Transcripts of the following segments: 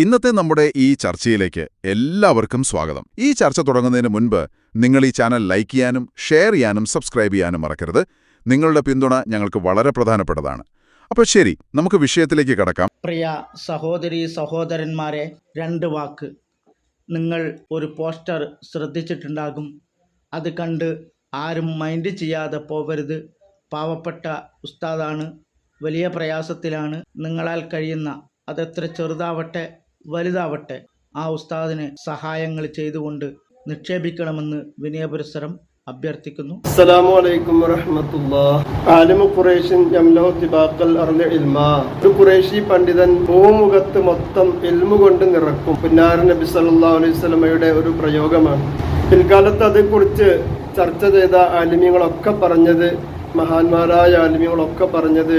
ഇന്നത്തെ നമ്മുടെ ഈ ചർച്ചയിലേക്ക് എല്ലാവർക്കും സ്വാഗതം. ഈ ചർച്ച തുടങ്ങുന്നതിന് മുൻപ് നിങ്ങൾ ഈ ചാനൽ ലൈക്ക് ചെയ്യാനും ഷെയർ ചെയ്യാനും സബ്സ്ക്രൈബ് ചെയ്യാനും മറക്കരുത്. നിങ്ങളുടെ പിന്തുണ ഞങ്ങൾക്ക് വളരെ പ്രധാനപ്പെട്ടതാണ്. അപ്പോൾ ശരി നമുക്ക് വിഷയത്തിലേക്ക് കടക്കാം. പ്രിയ സഹോദരി സഹോദരന്മാരെ രണ്ട് വാക്ക്. നിങ്ങൾ ഒരു പോസ്റ്റർ ശ്രദ്ധിച്ചിട്ടുണ്ടാകും. അത് കണ്ട് ആരും മൈൻഡ് ചെയ്യാതെ പോവരുത്. പാവപ്പെട്ട ഉസ്താദാണ്. വലിയ പ്രയാസത്തിലാണ്. നിങ്ങളാൽ കഴിയുന്ന അതെത്ര ചെറുതാവട്ടെ വലുതാവട്ടെ. ആ ഉസ്താദിനെ സഹായങ്ങൾ ചെയ്തുകൊണ്ട് നിക്ഷേപിക്കണമെന്ന് വിനയപുരസരം അഭ്യർത്ഥിക്കുന്നു. അസ്സലാമു അലൈക്കും വറഹ്മത്തുള്ളാഹ് ആലിമു ഖുറൈശിൻ യംലഹു തിബാഖൽ അർളി ഇൽമാ. ഖുറൈശി പണ്ഡിതൻ ഭൂമുഖത്ത് മൊത്തം ഇൽമു കൊണ്ട് നിറക്കും. പുന്നാര നബി സല്ലല്ലാഹു അലൈഹി വസല്ലമയുടെ ഒരു പ്രയോഗമാണ്. പിൽക്കാലത്ത് അതേക്കുറിച്ച് ചർച്ച ചെയ്ത ആലിമ്യങ്ങളൊക്കെ പറഞ്ഞത് മഹാന്മാരായ ആലിമ്യങ്ങളൊക്കെ പറഞ്ഞത്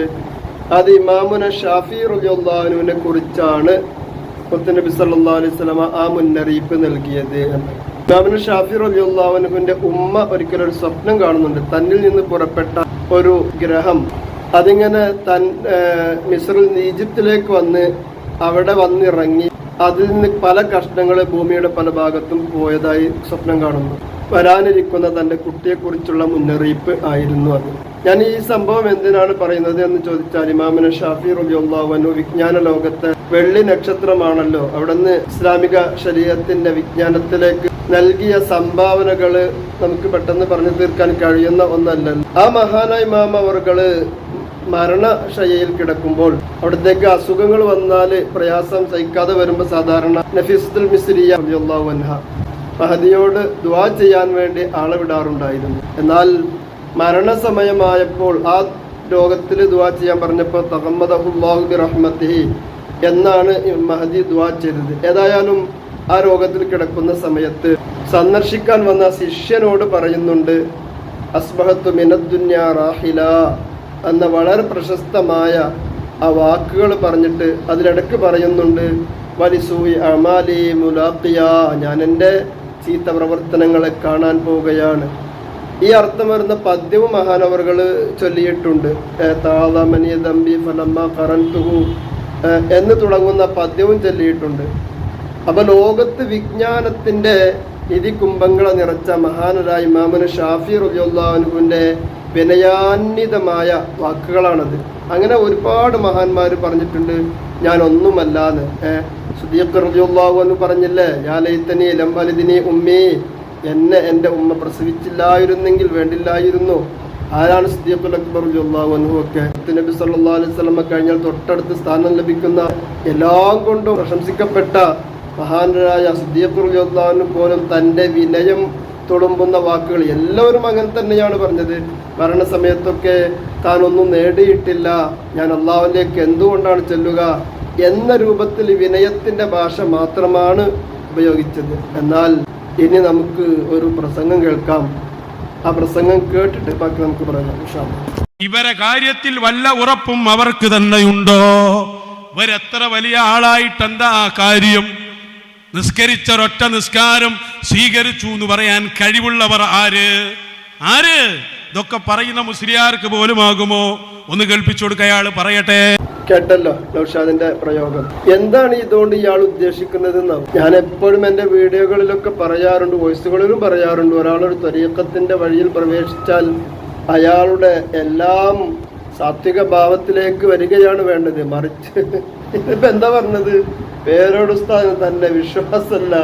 അത് ഇമാമുന ഷാഫി റളിയല്ലാഹുവിനെ കുറിച്ചാണ്. മുത്തനബി സല്ലാ അലൈഹി വസല്ലമ ആ മുന്നറിയിപ്പ് നൽകിയത് ഇമാമിന് ഷാഫി റലിയുള്ളാഹുവിന്റെ ഉമ്മ ഒരിക്കലും ഒരു സ്വപ്നം കാണുന്നുണ്ട്. തന്നിൽ നിന്ന് പുറപ്പെട്ട ഒരു ഗ്രഹം. അതിങ്ങനെ തൻ മിസ്രിൽ നിന്ന് ഈജിപ്തിലേക്ക് വന്ന് അവിടെ വന്നിറങ്ങി അതിൽ നിന്ന് പല കഷ്ണങ്ങൾ ഭൂമിയുടെ പല ഭാഗത്തും പോയതായി സ്വപ്നം കാണുന്നു. വരാനിരിക്കുന്ന തന്റെ കുട്ടിയെക്കുറിച്ചുള്ള മുന്നറിയിപ്പ് ആയിരുന്നു അത്. ഞാൻ ഈ സംഭവം എന്തിനാണ് പറയുന്നത് എന്ന് ചോദിച്ചാൽ ഇമാമിന് ഷാഫി റബിയുള്ളാഹു വിജ്ഞാന ലോകത്തെ വെള്ളി നക്ഷത്രമാണല്ലോ അവിടുന്ന് ഇസ്ലാമിക ശരീരത്തിന്റെ വിജ്ഞാനത്തിലേക്ക് നൽകിയ സംഭാവനകൾ നമുക്ക് പെട്ടെന്ന് പറഞ്ഞു തീർക്കാൻ കഴിയുന്ന ഒന്നല്ല. ആ മഹാനായ ഇമാം അവർകൾ മരണശയ്യയിൽ കിടക്കുമ്പോൾ അവിടത്തേക്ക് അസുഖങ്ങൾ വന്നാൽ പ്രയാസം സഹിക്കാതെ വരുമ്പോൾ സാധാരണ നഫീസുൽ മിസ്രിയ റളിയല്ലാഹു അൻഹ മഹദിയോട് ദുആ ചെയ്യാൻ വേണ്ടി ആളെ വിടാറുണ്ടായിരുന്നു. എന്നാൽ മരണസമയമായപ്പോൾ ആ രോഗത്തിൽ ദുആ ചെയ്യാൻ പറഞ്ഞപ്പോൾ തഹമ്മദ് അബ്ബാഹുബി റഹ്മത്തിഹി എന്നാണ് മഹദി ദ്വാ ചെയ്തത്. ഏതായാലും ആ രോഗത്തിൽ കിടക്കുന്ന സമയത്ത് സന്ദർശിക്കാൻ വന്ന ശിഷ്യനോട് പറയുന്നുണ്ട് അസ്ബഹത്തു മിനദ്ദുന്യ റാഹില എന്ന വളരെ പ്രശസ്തമായ ആ വാക്കുകൾ പറഞ്ഞിട്ട് അതിലിടക്ക് പറയുന്നുണ്ട് വലിസൂയി അമാലി മുലാഖിയ ഞാൻ എന്റെ ചീത്ത പ്രവർത്തനങ്ങളെ കാണാൻ പോവുകയാണ്. ഈ അർത്ഥം വരുന്ന പദ്യവും മഹാനവറുകൾ ചൊല്ലിയിട്ടുണ്ട് ഏ, താളമനിയ ദമ്പി ഫലമ്മ കറൻതുഹു ഏ, എന്ന് തുടങ്ങുന്ന പദ്യവും ചൊല്ലിയിട്ടുണ്ട്. അപ്പൊ ലോകത്ത് വിജ്ഞാനത്തിന്റെ നിധികുംഭങ്ങളെ നിറച്ച മഹാനരായ ഇമാമന് ഷാഫി റബിയുല്ലാഹുവിന്റെ വിനയാന്വിതമായ വാക്കുകളാണത്. അങ്ങനെ ഒരുപാട് മഹാന്മാർ പറഞ്ഞിട്ടുണ്ട് ഞാൻ ഒന്നുമല്ലാന്ന് സുദീഖ് റബിയുല്ലാഹു എന്ന് പറഞ്ഞില്ലേ ഞാൻ ലൈത്തനി ലംബലിദിനി ഉമ്മി. എന്നെ എന്റെ ഉമ്മ പ്രസവിച്ചില്ലായിരുന്നെങ്കിൽ വേണ്ടില്ലായിരുന്നു. ആരാണ് സിദ്ദീഖുൽ അക്ബർ ഒക്കെ? നബി സല്ലല്ലാഹു അലൈഹി വസല്ലമ കഴിഞ്ഞാൽ തൊട്ടടുത്ത് സ്ഥാനം ലഭിക്കുന്ന എല്ലാം കൊണ്ടും പ്രശംസിക്കപ്പെട്ട മഹാനരായ സിദ്ദീഖ് റളിയല്ലാഹു അൻഹു പോലും തന്റെ വിനയം തുളുമ്പുന്ന വാക്കുകൾ എല്ലാവരും അങ്ങനെ തന്നെയാണ് പറഞ്ഞത്. മരണസമയത്തൊക്കെ താൻ ഒന്നും നേടിയിട്ടില്ല. ഞാൻ അള്ളാഹുവിലേക്ക് എന്തുകൊണ്ടാണ് ചെല്ലുക? എന്ന രൂപത്തിൽ വിനയത്തിന്റെ ഭാഷ മാത്രമാണ് ഉപയോഗിച്ചത്. എന്നാൽ ഇനി നമുക്ക് ഒരു പ്രസംഗം കേൾക്കാം. ആ പ്രസംഗം കേട്ടിട്ട് ബാക്കി നമുക്ക് പറയാം. ഇവരെ കാര്യത്തിൽ വല്ല ഉറപ്പും അവർക്ക് തന്നെയുണ്ടോ? ഇവരെത്ര വലിയ ആളായിട്ട് എന്താ ആ കാര്യം? നിസ്കരിച്ചൊരൊറ്റ നിസ്കാരം സ്വീകരിച്ചു എന്ന് പറയാൻ കഴിവുള്ളവർ ആര്? ആര്? ഇതൊക്കെ പറയുന്ന മുസ്ലിയാർക്ക് പോലും പോലുമാകുമോ? ഒന്ന് കേൾപ്പിച്ചു കൊടുക്കയാൾ പറയട്ടെ. കേട്ടല്ലോ നൌഷാദിന്റെ പ്രയോഗം. എന്താണ് ഇതുകൊണ്ട് ഇയാൾ ഉദ്ദേശിക്കുന്നത് ഞാൻ എപ്പോഴും എന്റെ വീഡിയോകളിലൊക്കെ പറയാറുണ്ട് വോയിസുകളിലും പറയാറുണ്ട്. ഒരാളൊരു ത്വരീക്കത്തിന്റെ വഴിയിൽ പ്രവേശിച്ചാൽ അയാളുടെ എല്ലാം സാത്വിക ഭാവത്തിലേക്ക് വരികയാണ് വേണ്ടത്. മറിച്ച് ഇപ്പൊ എന്താ പറഞ്ഞത്? പേരോട് ഉസ്താദിന് തന്നെ വിശ്വാസമല്ല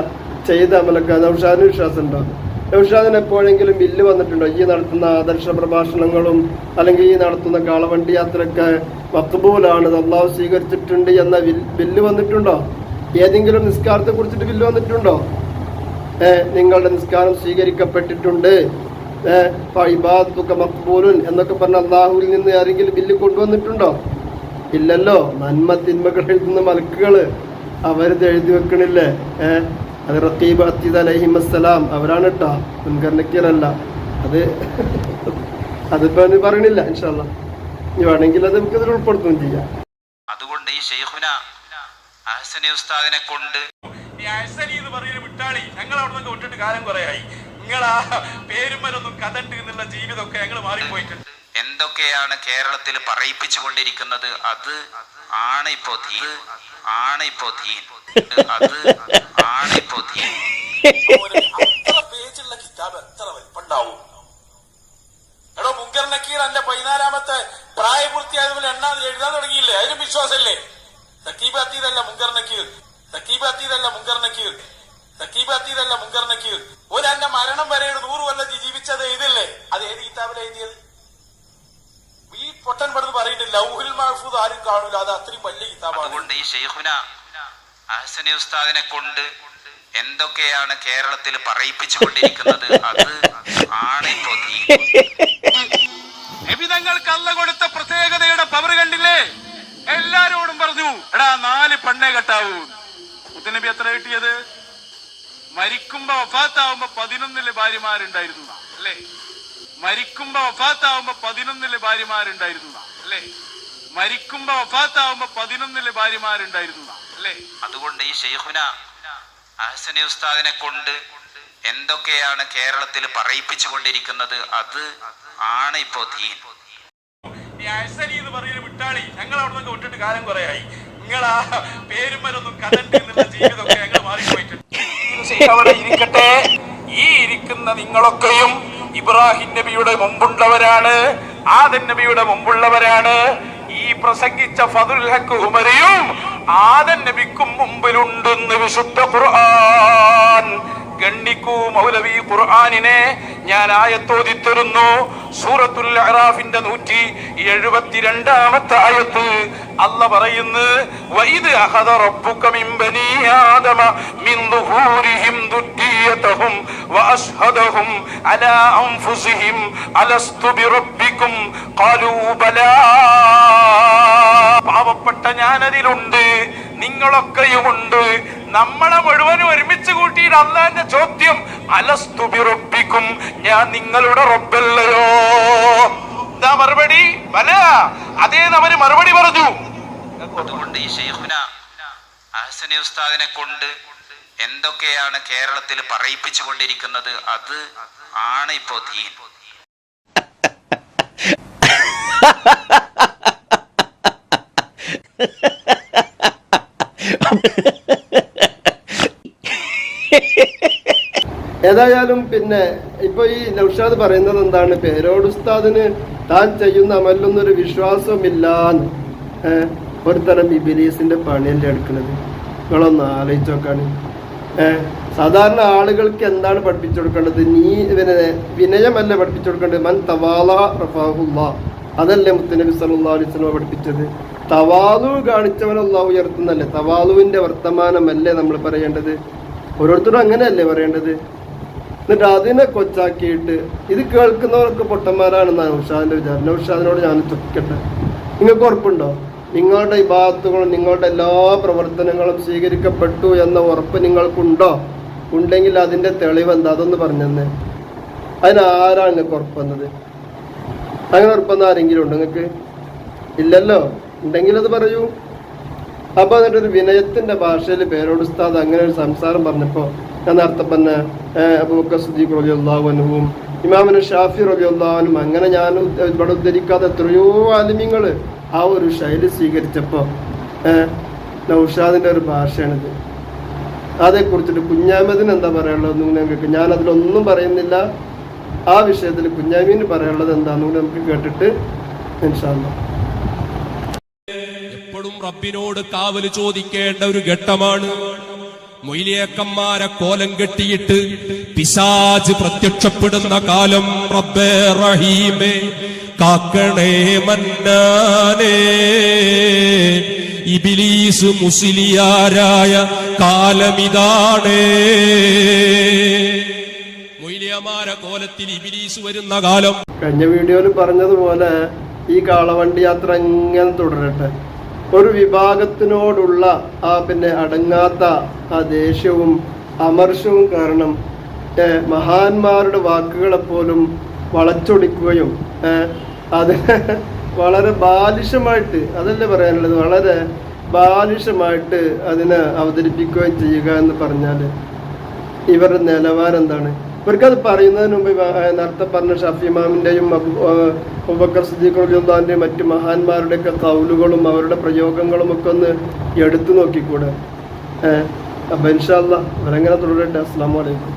ചെയ്ത അമലക്ക നൌഷാദിന് വിശ്വാസം ഉണ്ടോ നൗഷാദിന് എപ്പോഴെങ്കിലും ബില്ല് വന്നിട്ടുണ്ടോ? ഈ നടത്തുന്ന ആദർശ പ്രഭാഷണങ്ങളും അല്ലെങ്കിൽ ഈ നടത്തുന്ന കാളവണ്ടി യാത്രയൊക്കെ മക്ബൂലാണ് നന്നാവ് സ്വീകരിച്ചിട്ടുണ്ട് എന്ന ബില്ല് വന്നിട്ടുണ്ടോ? ഏതെങ്കിലും നിസ്കാരത്തെ കുറിച്ചിട്ട് ബില്ല് വന്നിട്ടുണ്ടോ? നിങ്ങളുടെ നിസ്കാരം സ്വീകരിക്കപ്പെട്ടിട്ടുണ്ട്. ഇബാദത്തുക മക്ബൂലുൻ എന്നൊക്കെ പറഞ്ഞ അള്ളാഹുവിൽ നിന്ന് ആരെങ്കിലും ബില്ല് കൊണ്ടുവന്നിട്ടുണ്ടോ? ഇല്ലല്ലോ. നന്മ തിന്മകളിൽ എഴുതുന്ന മലക്കുകൾ. അവരിത് എഴുതി വെക്കണില്ലേ? ഏ അത് റക്കീബ് അത്തീദ് അലഹിം അസ്സലാം അവരാണ് കേട്ടോ മുൻകർണക്കീറല്ല അത് അതിപ്പോ ഇനി പറയണില്ല ഇൻഷാല്ല ഇനി വേണമെങ്കിൽ അത് നമുക്ക് ഇതിൽ ഉൾപ്പെടുത്തുകയും ചെയ്യാം. അതുകൊണ്ട് ഈ ഷെയ്ഖുന അഹസനി ഉസ്താദിനെ കൊണ്ട് ഈ അഹ്സനി എന്ന് പറയുന്ന വിട്ടാളി ഞങ്ങൾ അവിടെ നിന്ന് വിട്ടിട്ട് കാലം കുറയായി. നിങ്ങൾ ആ പേരുമരൊന്നും കഥണ്ട് എന്നുള്ള ജീവിതമൊക്കെ ഞങ്ങൾ മാറിപ്പോയിട്ടുണ്ട്. എന്തൊക്കെയാണ് കേരളത്തിൽ പറയിപ്പിച്ചു കൊണ്ടിരിക്കുന്നത് അത് ആണ് ഇപ്പോ തീ ദീൻ അത് ആണ് ഇപ്പോ ദീൻ പേജുള്ള കിതാബ് എത്ര വലിപ്പുണ്ടാവും എടോ മുങ്കർ നക്കീർ എന്റെ പതിനാലാമത്തെ പ്രായപൂർത്തിയായതുപോലെ എണ്ണാതിൽ എഴുതാൻ തുടങ്ങിയില്ലേ അതിനും വിശ്വാസമില്ലേ തക്കീബ് അത്തീതല്ല മുങ്കർ നക്കീർ തക്കീബ് അത്തീതല്ല മുങ്കർ നക്കീർ തക്കീബ് അത്തീതല്ല ഒരു മരണം വരെയാണ് നൂറ് കൊല്ലം ജീവിച്ചത് മഹഫൂദ് ആരും കാണൂല. അത് അത്രയും വലിയ കിതാബാണ്. അതുകൊണ്ട് ഈ ഷെയ്ഖുന അഹസനി ഉസ്താദിനെ കൊണ്ട് എന്തൊക്കെയാണ് കേരളത്തിൽ പറയിപ്പിച്ചുകൊണ്ടിരിക്കുന്നത്? അത് ആണ് നബിതങ്ങൾക്ക് അല്ല കൊടുത്ത പ്രത്യേകതയുടെ പവർ കണ്ടില്ലേ? എല്ലാരോടും പറഞ്ഞു എടാ നാല് പെണ്ണെ കെട്ടാവൂ. മുത്തനബി എത്ര കിട്ടിയത്? മരിക്കുമ്പോ വഫാത്താവുമ്പോ പതിനൊന്നിൽ ഭാര്യമാരുണ്ടായിരുന്നു. അല്ലേ? മരിക്കുമ്പോ വഫാത്താവുമ്പോ പതിനൊന്നിൽ ഭാര്യമാരുണ്ടായിരുന്നു. അല്ലേ? മരിക്കുമ്പോ വഫാത്താവുമ്പോ പതിനൊന്നിൽ ഭാര്യമാരുണ്ടായിരുന്നു. അല്ലേ? അതുകൊണ്ട് ഈ ഷെയ്ഖുന അഹസനെ ഉസ്താദിനെ കൊണ്ട് എന്തൊക്കെയാണ് കേരളത്തിൽ പറയിപ്പിച്ചു കൊണ്ടിരിക്കുന്നത് അത് ആണ് ഇപ്പോ ദീൻ. എന്ന് പറയുന്ന വിട്ടാളി ഞങ്ങൾ അവിടെ നിന്ന് വിട്ടിട്ട് കാലം കുറയായി. ആയി നിങ്ങളാ പേരും വരൊന്നും കഥണ്ട് എന്നുള്ള ജീവിതമൊക്കെ ഞങ്ങൾ മാറിപ്പോയിട്ടുണ്ട്. അവിടെ ഇരിക്കട്ടെ. ഈ ഇരിക്കുന്ന നിങ്ങളൊക്കെയും ഇബ്രാഹിം നബിയുടെ മുമ്പുള്ളവരാണ് ആദൻ നബിയുടെ മുമ്പുള്ളവരാണ്. ഈ പ്രസംഗിച്ച ഫതുൽ ഹക്ക് ഉമരയും ആദൻ നബിക്കും മുമ്പിലുണ്ടെന്ന് വിശുദ്ധ ഖുർആൻ. ഗണ്ണിക്കൂ മൗലവി ഖുർആാനിനെ ഞാൻ ആയത്തോതി തരുന്നു. സൂറത്തുൽ അറാഫിന്റെ നൂറ്റി എഴുപത്തിരണ്ടാമത്തെ ആയത്ത് അല്ല പറയുന്നു വൈദ് അഹദ റബ്ബുക മിൻ ബനി ആദമ മിൻ ദുഹൂരിഹിം ദുർരിയതഹും വഅശ്ഹദഹും അലാ അൻഫുസിഹിം അലസ്തു ബിറബ്ബിക്കും. ഖാലൂ ബലാ ഞാനതിലുണ്ട് നിങ്ങളൊക്കെയുമുണ്ട്. നമ്മളെ മുഴുവനും ഒരുമിച്ച് കൂട്ടിയിട്ട് അള്ളാന്റെ ചോദ്യം അലസ്തുപിറപ്പിക്കും ഞാൻ നിങ്ങളുടെ റബ്ബല്ലയോ? എന്താ മറുപടി? വല. അതേ അവർ മറുപടി പറഞ്ഞു. അതുകൊണ്ട് ഈ ഷെയ്ഖുന അഹസനെ ഉസ്താദിനെ കൊണ്ട് എന്തൊക്കെയാണ് കേരളത്തിൽ പറയിപ്പിച്ചു കൊണ്ടിരിക്കുന്നത് അത് ആണ് ഇപ്പോ ദീൻ. ഏതായാലും പിന്നെ ഇപ്പൊ ഈ നൗഷാദ് പറയുന്നത് എന്താണ്? പേരോട് ഉസ്താദിന് താൻ ചെയ്യുന്ന അമലൊന്നൊരു വിശ്വാസമില്ലാന്ന്. ഒരു തരം ഇബിലീസിന്റെ പണിയല്ലേ എടുക്കുന്നത്? നിങ്ങളൊന്ന് ആലോചിച്ച് നോക്കാണ്. സാധാരണ ആളുകൾക്ക് എന്താണ് പഠിപ്പിച്ചു കൊടുക്കേണ്ടത്? നീ വിനയമല്ല പഠിപ്പിച്ചു കൊടുക്കേണ്ടത്? മൻ തവാല റഫാഹുല്ല. അതല്ലേ മുത്തനബി സല്ലാ അലൈഹി വസല്ലം പഠിപ്പിച്ചത്? തവാലു കാണിച്ചവൻ അള്ളാഹു ഉയർത്തുന്നല്ലേ തവാലുവിന്റെ വർത്തമാനമല്ലേ നമ്മൾ പറയേണ്ടത്? ഓരോരുത്തരും അങ്ങനെയല്ലേ പറയേണ്ടത്? എന്നിട്ട് അതിനെ കൊച്ചാക്കിയിട്ട് ഇത് കേൾക്കുന്നവർക്ക് പൊട്ടന്മാരാണെന്നാണ് നൗഷാദിന്റെ വിചാരം. നൗഷാദിനോട് ഞാൻ ചുക്കട്ടെ നിങ്ങൾക്ക് ഉറപ്പുണ്ടോ? നിങ്ങളുടെ വിഭാഗത്തുകളും നിങ്ങളുടെ എല്ലാ പ്രവർത്തനങ്ങളും സ്വീകരിക്കപ്പെട്ടു എന്ന ഉറപ്പ് നിങ്ങൾക്കുണ്ടോ? ഉണ്ടെങ്കിൽ അതിന്റെ തെളിവ് എന്താ? അതൊന്ന് പറഞ്ഞെന്ന്. അതിനാരാണ് നിങ്ങൾക്ക് ഉറപ്പെന്നത് അങ്ങനെ ഉറപ്പെന്ന് ആരെങ്കിലും ഉണ്ടോ നിങ്ങൾക്ക് ഇല്ലല്ലോ? ഉണ്ടെങ്കിൽ അത് പറയൂ. അപ്പൊ എന്നിട്ട് ഒരു വിനയത്തിന്റെ ഭാഷയിൽ പേരോട് ഉസ്താദ് അങ്ങനെ ഒരു സംസാരം പറഞ്ഞപ്പോ ഞാൻ നേരത്തെ പറഞ്ഞ അബൂബക്കർ റബി അള്ളാഹുനും ഇമാമിന് ഷാഫി റബി അള്ളാഹുനും അങ്ങനെ ഞാൻ ഇവിടെ ഉദ്ധരിക്കാതെ എത്രയോ ആലിമ്യങ്ങൾ ആ ഒരു ശൈലി സ്വീകരിച്ചപ്പോ ഏഹ് നൗഷാദിന്റെ ഒരു ഭാഷയാണിത്. അതേക്കുറിച്ചിട്ട് കുഞ്ഞാമതിന് എന്താ പറയാനുള്ളത് ഞങ്ങൾക്ക് ഞാൻ അതിലൊന്നും പറയുന്നില്ല. ആ വിഷയത്തിൽ കുഞ്ഞാമീന് പറയാനുള്ളത് എന്താണെന്ന് കൂടി നമുക്ക് കേട്ടിട്ട് ഇൻഷാല്ലാ എപ്പോഴും റബ്ബിനോട് കാവൽ ചോദിക്കേണ്ട ഒരു ഘട്ടമാണ്. മൊയിലിയേക്കന്മാരെ കോലം കെട്ടിയിട്ട് പിശാജ് പ്രത്യക്ഷപ്പെടുന്ന കാലം റബ്ബേ റഹീമേ കാക്കണേ മന്നാനേ. ഇബിലീസ് മുസ്ലിയാരായ കാലമിതാണേ. മൊയിലിയമാരെ കോലത്തിൽ ഇബിലീസ് വരുന്ന കാലം കഴിഞ്ഞ വീഡിയോയിൽ പറഞ്ഞതുപോലെ ഈ കാളവണ്ടി യാത്ര എങ്ങനെ തുടരട്ടെ. ഒരു വിഭാഗത്തിനോടുള്ള ആ പിന്നെ അടങ്ങാത്ത ആ ദേഷ്യവും അമർഷവും കാരണം മഹാന്മാരുടെ വാക്കുകളെ പോലും വളച്ചൊടിക്കുകയും അത് അതിനെ വളരെ ബാലിഷമായിട്ട് അതല്ലേ പറയാനുള്ളത്? വളരെ ബാലിഷമായിട്ട് അതിനെ അവതരിപ്പിക്കുകയും ചെയ്യുക എന്ന് പറഞ്ഞാൽ ഇവരുടെ നിലവാരം എന്താണ്? ഇവർക്കത് പറയുന്നതിന് മുമ്പ് നേരത്തെ പറഞ്ഞ ഷഫീമാമിന്റെയും അബൂബക്കർ സിദ്ദീഖ് റളിയല്ലാഹുവിന്റെയും മറ്റ് മഹാന്മാരുടെയൊക്കെ കൗലുകളും അവരുടെ പ്രയോഗങ്ങളും ഒക്കെ ഒന്ന് എടുത്തു നോക്കിക്കൂടെ? അപ്പം ഇൻഷാല്ല അവരെങ്ങനെ തുടരട്ടെ? അസ്സാം വലൈക്കും